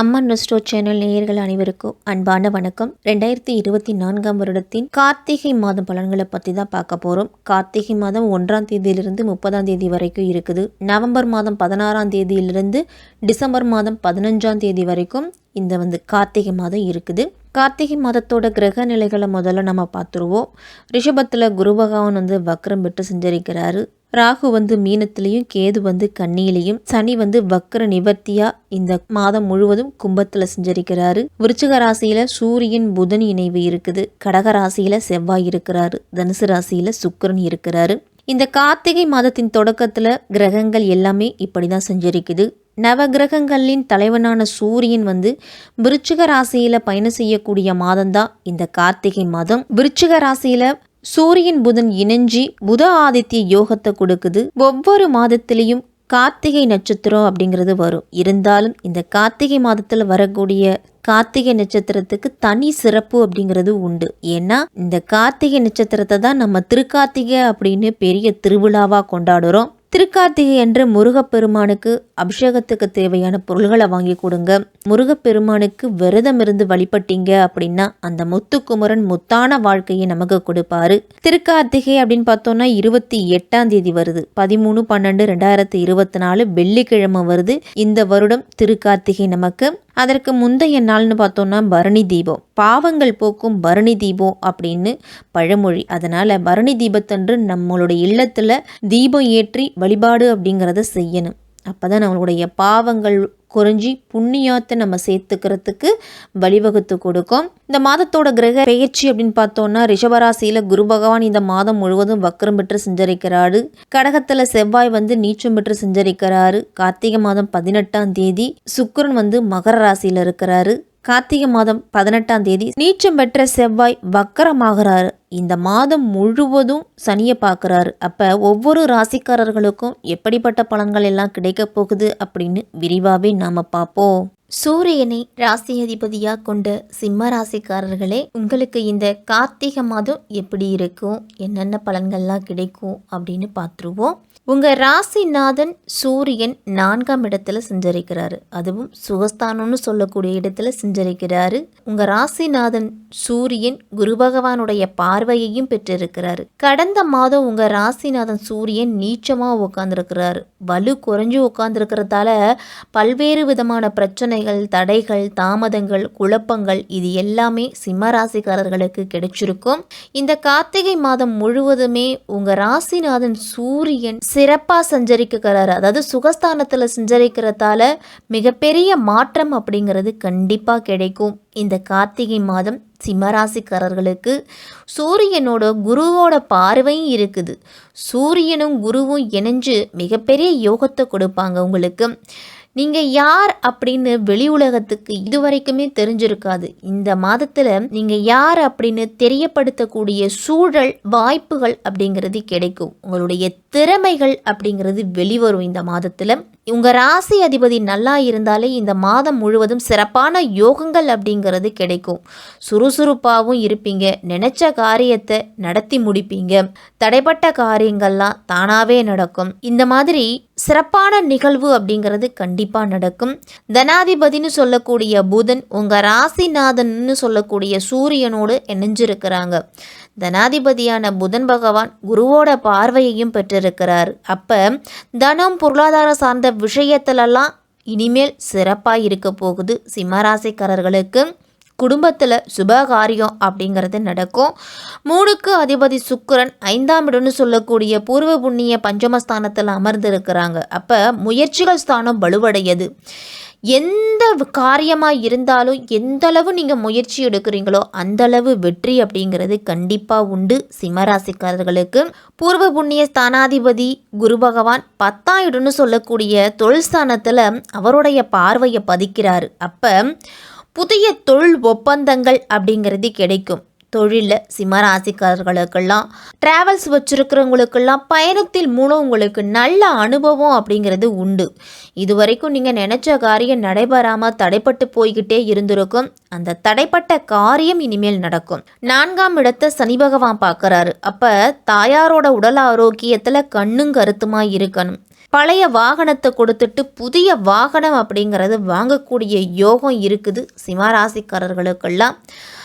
அம்மன் நெஸ்டோ channel நேயர்கள் அனைவருக்கும் அன்பான வணக்கம். ரெண்டாயிரத்தி இருபத்தி நான்காம் வருடத்தின் கார்த்திகை மாதம் பலன்களை பற்றி தான் பார்க்க போகிறோம் கார்த்திகை மாதம் ஒன்றாம் தேதியிலிருந்து முப்பதாம் தேதி வரைக்கும் இருக்குது. நவம்பர் மாதம் பதினாறாம் தேதியிலிருந்து டிசம்பர் மாதம் பதினஞ்சாம் தேதி வரைக்கும் இந்த வந்து கார்த்திகை மாதம் இருக்குது. கார்த்திகை மாதத்தோட கிரக நிலைகளை முதல்ல நம்ம பார்த்துருவோம். ரிஷபத்தில் குரு பகவான் வந்து வக்ரம் விட்டு செஞ்சரிக்கிறாரு. ராகு வந்து மீனத்திலையும் கேது வந்து கண்ணியிலையும் சனி வந்து வக்கர நிவர்த்தியா இந்த மாதம் முழுவதும் கும்பத்துல செஞ்சரிக்கிறாரு. விருச்சிக ராசியில சூரியன் புதன் இணைவு இருக்குது. கடக ராசியில செவ்வாய் இருக்கிறாரு. தனுசு ராசியில சுக்கரன் இருக்கிறாரு. இந்த கார்த்திகை மாதத்தின் தொடக்கத்தில் கிரகங்கள் எல்லாமே இப்படி தான் செஞ்சிருக்குது. நவ கிரகங்களின் தலைவனான சூரியன் வந்து விருச்சிக ராசியில் பயணம் செய்யக்கூடிய மாதம்தான் இந்த கார்த்திகை மாதம். விருச்சிக ராசியில் சூரியன் புதன் இணைஞ்சி புத ஆதித்ய யோகத்தை கொடுக்குது. ஒவ்வொரு மாதத்திலையும் கார்த்திகை நட்சத்திரம் அப்படிங்கிறது வரும். இருந்தாலும் இந்த கார்த்திகை மாதத்தில் வரக்கூடிய கார்த்திகை நட்சத்திரத்துக்கு தனி சிறப்பு அப்படிங்கிறது உண்டு. ஏன்னா இந்த கார்த்திகை நட்சத்திரத்தை தான் நம்ம திருக்கார்த்திகை அப்படின்னு பெரிய திருவிழாவாக கொண்டாடுறோம். திருக்கார்த்திகை என்ற முருகப்பெருமானுக்கு அபிஷேகத்துக்கு தேவையான பொருள்களை வாங்கி கொடுங்க. முருகப்பெருமானுக்கு விரதம் இருந்து வழிபட்டீங்க அப்படின்னா அந்த முத்துக்குமரன் முத்தான வாழ்க்கையை நமக்கு கொடுப்பாரு. திருக்கார்த்திகை அப்படின்னு பார்த்தோம்னா இருபத்தி எட்டாம் தேதி வருது. பதிமூணு பன்னெண்டு ரெண்டாயிரத்தி இருபத்தி நாலு வெள்ளிக்கிழமை வருது. இந்த வருடம் திருக்கார்த்திகை நமக்கு அதற்கு முந்தைய நாள்னு பார்த்தோன்னா பரணி தீபம். பாவங்கள் போக்கும் பரணி தீபம் அப்படின்னு பழமொழி. அதனால் பரணி தீபத்தன்று நம்மளுடைய இல்லத்தில் தீபம் ஏற்றி வழிபாடு அப்படிங்கிறத செய்யணும். அப்போ தான் நம்மளுடைய பாவங்கள் குறைஞ்சி புண்ணியாத்தை நம்ம சேர்த்துக்கிறதுக்கு வழிவகுத்து கொடுக்கும். இந்த மாதத்தோட கிரக பெயர்ச்சி அப்படின்னு பார்த்தோம்னா ரிஷபராசியில் குரு பகவான் இந்த மாதம் முழுவதும் வக்கரம் பெற்று செஞ்சரிக்கிறாரு. கடகத்தில் செவ்வாய் வந்து நீச்சம் பெற்று செஞ்சரிக்கிறாரு. கார்த்திகை மாதம் பதினெட்டாம் தேதி சுக்கரன் வந்து மகர ராசியில் இருக்கிறாரு. கார்த்திகை மாதம் பதினெட்டாம் தேதி நீச்சம் பெற்ற செவ்வாய் வக்கரமாகிறாரு. இந்த மாதம் முழுவதும் சனியை பார்க்குறாரு. அப்போ ஒவ்வொரு ராசிக்காரர்களுக்கும் எப்படிப்பட்ட பலன்கள் எல்லாம் கிடைக்க போகுது அப்படின்னு விரிவாகவே நாம் பார்ப்போம். சூரியனை ராசி அதிபதியாக கொண்ட சிம்ம ராசிக்காரர்களே உங்களுக்கு இந்த கார்த்திகை மாதம் எப்படி இருக்கும்? என்னென்ன பலன்கள்லாம் கிடைக்கும் அப்படின்னு பார்த்துருவோம். உங்கள் ராசிநாதன் சூரியன் நான்காம் இடத்துல செஞ்சரிக்கிறாரு. அதுவும் சுகஸ்தானம்னு சொல்லக்கூடிய இடத்துல செஞ்சரிக்கிறாரு. உங்கள் ராசிநாதன் சூரியன் குரு பகவானுடைய பார்வையையும் பெற்றிருக்கிறாரு. கடந்த மாதம் உங்கள் ராசிநாதன் சூரியன் நீச்சமாக உட்காந்துருக்கிறாரு வலு குறைஞ்சு உட்காந்துருக்கிறதால பல்வேறு விதமான பிரச்சனைகள் தடைகள் தாமதங்கள் குழப்பங்கள் இது எல்லாமே சிம்ம ராசிக்காரர்களுக்கு கிடைச்சிருக்கும். இந்த கார்த்திகை மாதம் முழுவதுமே உங்கள் ராசிநாதன் சூரியன் சிறப்பாக சஞ்சரிக்கிறாரு அதாவது சுகஸ்தானத்தில் சஞ்சரிக்கிறதால மிகப்பெரிய மாற்றம் அப்படிங்கிறது கண்டிப்பாக கிடைக்கும். இந்த கார்த்திகை மாதம் சிம்மராசிக்காரர்களுக்கு சூரியனோட குருவோட பார்வையும் இருக்குது. சூரியனும் குருவும் இணைஞ்சு மிகப்பெரிய யோகத்தை கொடுப்பாங்க உங்களுக்கு. நீங்கள் யார் அப்படின்னு வெளி உலகத்துக்கு இதுவரைக்குமே தெரிஞ்சிருக்காது. இந்த மாதத்தில் நீங்கள் யார் அப்படின்னு தெரியப்படுத்தக்கூடிய சூழல் வாய்ப்புகள் அப்படிங்கிறது கிடைக்கும். உங்களுடைய திறமைகள் அப்படிங்கிறது வெளிவரும் இந்த மாதத்தில். உங்கள் ராசி அதிபதி நல்லா இருந்தாலே இந்த மாதம் முழுவதும் சிறப்பான யோகங்கள் அப்படிங்கிறது கிடைக்கும். சுறுசுறுப்பாகவும் இருப்பீங்க. நினச்ச காரியத்தை நடத்தி முடிப்பீங்க. தடைப்பட்ட காரியங்கள்லாம் தானாகவே நடக்கும். இந்த மாதிரி சிறப்பான நிகழ்வு அப்படிங்கிறது கண்டிப்பாக கண்டிப்பாக நடக்கும். தனாதிபதினு சொல்லக்கூடிய புதன் உங்கள் ராசிநாதன்னு சொல்லக்கூடிய சூரியனோடு இணைஞ்சிருக்கிறாங்க. தனாதிபதியான புதன் பகவான் குருவோட பார்வையையும் பெற்றிருக்கிறார். அப்போ தனம் பொருளாதாரம் சார்ந்த விஷயத்திலெல்லாம் இனிமேல் சிறப்பாக இருக்க போகுது. சிம்மராசிக்காரர்களுக்கு குடும்பத்தில் சுபகாரியம் அப்படிங்கிறது நடக்கும். மூணுக்கு அதிபதி சுக்கரன் ஐந்தாம் இடம்னு சொல்லக்கூடிய பூர்வ புண்ணிய பஞ்சமஸ்தானத்தில் அமர்ந்திருக்கிறாங்க. அப்போ முயற்சிகள் ஸ்தானம் வலுவடையது. எந்த காரியமாக இருந்தாலும் எந்த அளவு நீங்கள் முயற்சி எடுக்கிறீங்களோ அந்தளவு வெற்றி அப்படிங்கிறது கண்டிப்பாக உண்டு சிம்மராசிக்காரர்களுக்கு. பூர்வ புண்ணிய ஸ்தானாதிபதி குரு பகவான் பத்தாம் இடம்னு சொல்லக்கூடிய தொழில் ஸ்தானத்தில் அவருடைய பார்வையை பதிக்கிறார். அப்போ புதிய தொழில் ஒப்பந்தங்கள் அப்படிங்கிறது கிடைக்கும். தொழிலில் சிம்மராசிக்காரர்களுக்கெல்லாம் ட்ராவல்ஸ் வச்சுருக்கிறவங்களுக்கெல்லாம் பயணத்தில் மூலம் உங்களுக்கு நல்ல அனுபவம் அப்படிங்கிறது உண்டு. இது வரைக்கும் நீங்கள் நினச்ச காரியம் நடைபெறாமல் தடைப்பட்டு போய்கிட்டே இருந்திருக்கும். அந்த தடைப்பட்ட காரியம் இனிமேல் நடக்கும். நான்காம் இடத்தை சனி பகவான் பார்க்குறாரு. அப்போ தாயாரோட உடல் ஆரோக்கியத்தில் கண்ணும் கருத்துமாக இருக்கணும். பழைய வாகனத்தை கொடுத்துட்டு புதிய வாகனம் அப்படிங்கிறது வாங்கக்கூடிய யோகம் இருக்குது. சிம்மராசிக்காரர்களுக்கெல்லாம்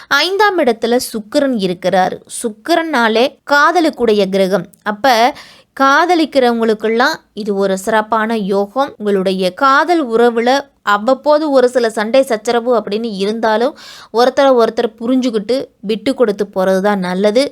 ஐந்தாம் இடத்துல சுக்கிரன் இருக்கிறார். சுக்கிரனாலே காதலுக்குடைய கிரகம். அப்போ காதலிக்கிறவங்களுக்கெல்லாம் இது ஒரு சிறப்பான யோகம். உங்களுடைய காதல் உறவில் அவ்வப்போது ஒரு சில சண்டை சச்சரவு அப்படின்னு இருந்தாலும் ஒருத்தரை ஒருத்தர் புரிஞ்சுக்கிட்டு விட்டு கொடுத்து போகிறது தான் நல்லது.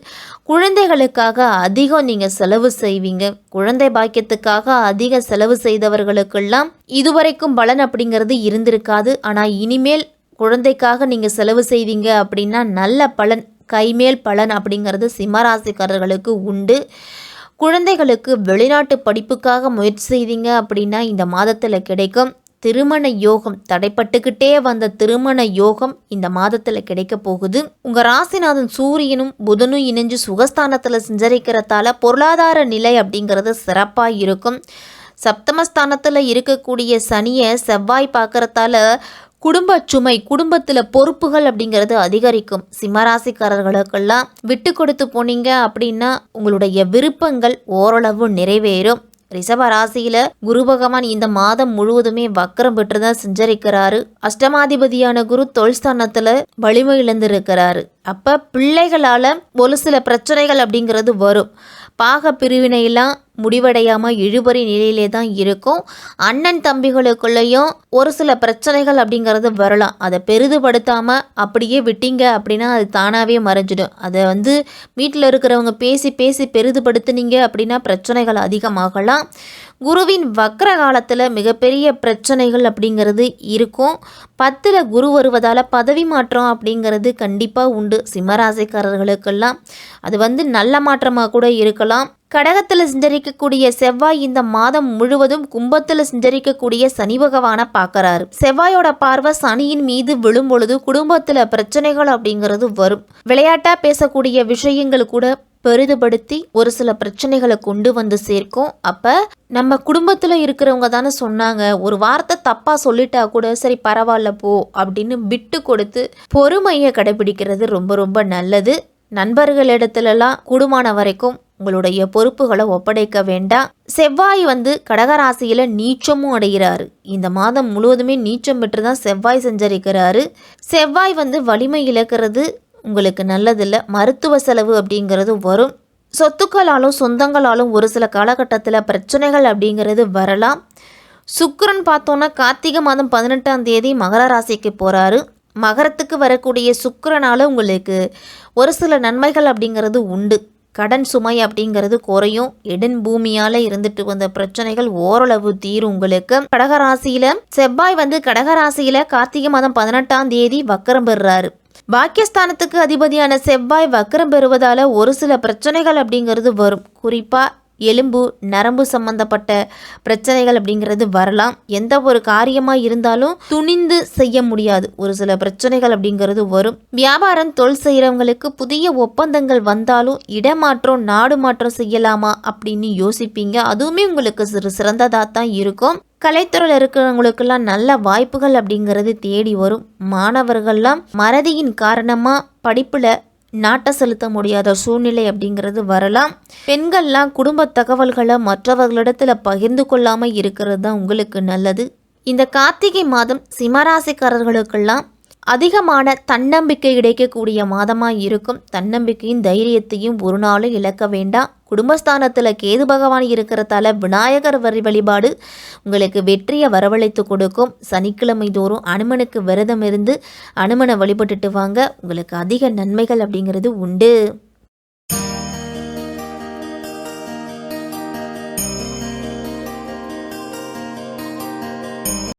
குழந்தைகளுக்காக அதிகம் நீங்கள் செலவு செய்வீங்க. குழந்தை பாக்கியத்துக்காக அதிக செலவு செய்தவர்களுக்கெல்லாம் இதுவரைக்கும் பலன் அப்படிங்கிறது இருந்திருக்காது. ஆனால் இனிமேல் குழந்தைக்காக நீங்கள் செலவு செய்வீங்க அப்படின்னா நல்ல பலன் கைமேல் பலன் அப்படிங்கிறது சிம்மராசிக்காரர்களுக்கு உண்டு. குழந்தைகளுக்கு வெளிநாட்டு படிப்புக்காக முயற்சி செய்தீங்க அப்படின்னா இந்த மாதத்தில் கிடைக்கும். திருமண யோகம் தடைப்பட்டுக்கிட்டே வந்த திருமண யோகம் இந்த மாதத்தில் கிடைக்க போகுது. உங்கள் ராசிநாதன் சூரியனும் புதனும் இணைஞ்சு சுகஸ்தானத்தில் சஞ்சரிக்கிறதால பொருளாதார நிலை அப்படிங்கிறது சிறப்பாக இருக்கும். சப்தமஸ்தானத்தில் இருக்கக்கூடிய சனியை செவ்வாய் பார்க்குறதால குடும்ப சுமை குடும்பத்தில் பொறுப்புகள் அப்படிங்கிறது அதிகரிக்கும். சிம்மராசிக்காரர்களுக்கெல்லாம் விட்டு கொடுத்து போனீங்க அப்படின்னா உங்களுடைய விருப்பங்கள் ஓரளவு நிறைவேறும். ரிஷப ராசியில குரு பகவான் இந்த மாதம் முழுவதுமே வக்கரம் பெற்றுதான் செஞ்சரிக்கிறாரு. அஷ்டமாதிபதியான குரு தொல்ஸ்தானத்துல வலிமை இழந்திருக்கிறாரு. அப்ப பிள்ளைகளால ஒரு சில பிரச்சனைகள் அப்படிங்கிறது வரும். பாக பிரிவினையெல்லாம் முடிவடையாமல் இழுபறி நிலையிலே தான் இருக்கும். அண்ணன் தம்பிகளுக்குள்ளேயும் ஒரு சில பிரச்சனைகள் அப்படிங்கிறது வரலாம். அதை பெரிதுபடுத்தாமல் அப்படியே விட்டீங்க அப்படின்னா அது தானாகவே மறைஞ்சிடும். அதை வந்து வீட்டில் இருக்கிறவங்க பேசி பேசி பெரிதுபடுத்துனீங்க அப்படின்னா பிரச்சனைகள் அதிகமாகலாம். குருவின் வக்ர காலத்தில் மிகப்பெரிய பிரச்சனைகள் அப்படிங்கிறது இருக்கும். பத்தில் குரு வருவதால் பதவி மாற்றம் அப்படிங்கிறது கண்டிப்பாக உண்டு. சிம்மராசிக்காரர்களுக்கெல்லாம் அது வந்து நல்ல மாற்றமாக கூட இருக்கலாம். கடகத்தில் சிந்தரிக்கக்கூடிய செவ்வாய் இந்த மாதம் முழுவதும் கும்பத்தில் சிந்தரிக்கக்கூடிய சனி பகவானை பார்க்கறாரு செவ்வாயோட பார்வை சனியின் மீது விழும் பொழுது குடும்பத்தில் பிரச்சனைகள் அப்படிங்கிறது வரும். விளையாட்டாக பேசக்கூடிய விஷயங்கள் கூட பெரிதுபடுத்தி ஒரு சில பிரச்சனைகளை கொண்டு வந்து சேர்க்கும். அப்போ நம்ம குடும்பத்தில் இருக்கிறவங்க தானே சொன்னாங்க ஒரு வார்த்தை தப்பாக சொல்லிட்டா கூட சரி பரவாயில்ல போ அப்படின்னு விட்டு கொடுத்து பொறுமையை கடைபிடிக்கிறது ரொம்ப ரொம்ப நல்லது. நண்பர்களிடத்துலலாம் கூடுமான வரைக்கும் உங்களுடைய பொறுப்புகளை ஒப்படைக்க வேண்டாம். செவ்வாய் வந்து கடகராசியில் நீச்சமும் அடைகிறாரு. இந்த மாதம் முழுவதுமே நீச்சம் பெற்று தான் செவ்வாய் சஞ்சரிக்கிறாரு. செவ்வாய் வந்து வலிமை இழக்கிறது. உங்களுக்கு நல்லதில்லை. மருத்துவ செலவு அப்படிங்கிறது வரும். சொத்துக்களாலும் சொந்தங்களாலும் ஒரு சில காலகட்டத்தில் பிரச்சனைகள் அப்படிங்கிறது வரலாம். சுக்கரன் பார்த்தோன்னா கார்த்திகை மாதம் பதினெட்டாம் தேதி மகர ராசிக்கு போகிறாரு மகரத்துக்கு வரக்கூடிய சுக்கரனால் உங்களுக்கு ஒரு சில நன்மைகள் அப்படிங்கிறது உண்டு. கடன் சுமை அப்படிங்கிறது குறையும். இடன் பூமியால் இருந்துட்டு வந்த பிரச்சனைகள் ஓரளவு தீரும் உங்களுக்கு. கடகராசியில் செவ்வாய் வந்து கடகராசியில் கார்த்திகை மாதம் பதினெட்டாம் தேதி வக்கரம் பெறுறாரு. பாக்கியஸ்தானத்துக்கு அதிபதியான செவ்வாய் வக்கரம் பெறுவதால ஒரு சில பிரச்சனைகள் அப்படிங்கிறது வரும். குறிப்பாக எலும்பு நரம்பு சம்பந்தப்பட்ட பிரச்சனைகள் அப்படிங்கிறது வரலாம். எந்த ஒரு காரியமாக இருந்தாலும் துணிந்து செய்ய முடியாது. ஒரு சில பிரச்சனைகள் அப்படிங்கிறது வரும். வியாபாரம் தொழில் செய்கிறவங்களுக்கு புதிய ஒப்பந்தங்கள் வந்தாலும் இடமாற்றம் நாடு மாற்றம் செய்யலாமா அப்படின்னு யோசிப்பீங்க. அதுவுமே உங்களுக்கு சிறு சிறந்ததாக தான் இருக்கும். கலைத்துறையில் இருக்கிறவங்களுக்கெல்லாம் நல்ல வாய்ப்புகள் அப்படிங்கிறது தேடி வரும். மாணவர்கள்லாம் மறதியின் காரணமாக படிப்பில் நாட்டை செலுத்த முடியாத சூழ்நிலை அப்படிங்கிறது வரலாம். பெண்கள்லாம் குடும்ப தகவல்களை மற்றவர்களிடத்தில் பகிர்ந்து கொள்ளாமல் இருக்கிறது தான் உங்களுக்கு நல்லது. இந்த கார்த்திகை மாதம் சிம்மராசிக்காரர்களுக்கெல்லாம் அதிகமான தன்னம்பிக்கை கிடைக்கக்கூடிய மாதமாக இருக்கும். தன்னம்பிக்கையும் தைரியத்தையும் ஒரு நாளும் இழக்க வேண்டாம். குடும்பஸ்தானத்தில் கேது பகவான் இருக்கிறதால விநாயகர் வரி வழிபாடு உங்களுக்கு வெற்றியை வரவழைத்து கொடுக்கும். சனிக்கிழமை தோறும் அனுமனுக்கு விரதம் இருந்து அனுமனை வழிபட்டுட்டு வாங்க. உங்களுக்கு அதிக நன்மைகள் அப்படிங்கிறது உண்டு.